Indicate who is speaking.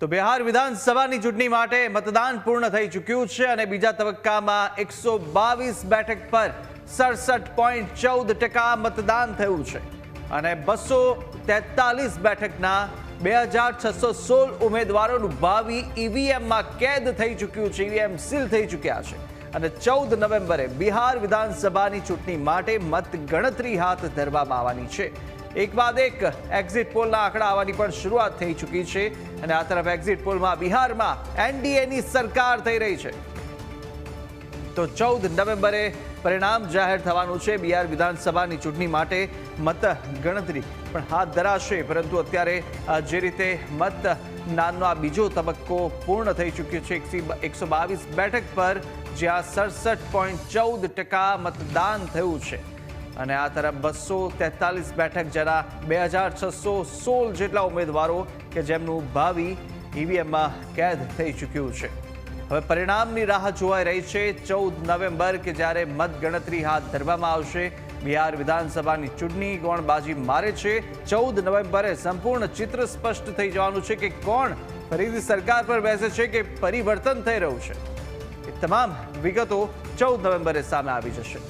Speaker 1: તો બિહાર વિધાનસભાની ચૂંટણી માટે મતદાન પૂર્ણ થઈ ચૂક્યું છે અને બીજા તબક્કામાં એકસો બાવીસ બેઠક પર સડસઠ પોઈન્ટ ચૌદ ટકા મતદાન થયું છે અને બસો તેતાલીસ બેઠકના બે હજાર છસો સોળ ઉમેદવારોનું ભાવિ ઈવીએમમાં કેદ થઈ ચૂક્યું છે, ઈવીએમ સીલ થઈ ચૂક્યા છે. અને ચૌદ નવેમ્બરે બિહાર વિધાનસભાની ચૂંટણી માટે મતગણતરી હાથ ધરવામાં આવવાની છે. એક બાદ એક એક્ઝિટ પોલના આંકડા આવવાની પણ શરૂઆત થઈ ચૂકી છે અને આ તરફ એક્ઝિટ પોલમાં બિહારમાં એનડીએની સરકાર થઈ રહી છે. તો ચૌદ નવેમ્બરે પરિણામ જાહેર થવાનું છે. બિહાર વિધાનસભાની ચૂંટણી માટે મત ગણતરી પણ હાથ ધરાશે, પરંતુ અત્યારે જે રીતે મત નાનો આ બીજો તબક્કો પૂર્ણ થઈ ચૂક્યો છે એકસો બાવીસ બેઠક પર જ્યાં સડસઠ પોઈન્ટ ચૌદ ટકા મતદાન થયું છે. અને આ તરફ બસો તેતાલીસ બેઠક જેના બે હજાર છસો સોળ જેટલા ઉમેદવારો કે જેમનું ભાવિ ઈવીએમમાં કેદ થઈ ચૂક્યું છે. હવે પરિણામની રાહ જોવાઈ રહી છે. ચૌદ નવેમ્બર કે જ્યારે મતગણતરી હાથ ધરવામાં આવશે, બિહાર વિધાનસભાની ચૂંટણી કોણ બાજી મારે છે. ચૌદ નવેમ્બરે સંપૂર્ણ ચિત્ર સ્પષ્ટ થઈ જવાનું છે કે કોણ ફરીથી સરકાર પર બેસે છે કે પરિવર્તન થઈ રહ્યું છે. તમામ વિગતો ચૌદ નવેમ્બરે સામે આવી જશે.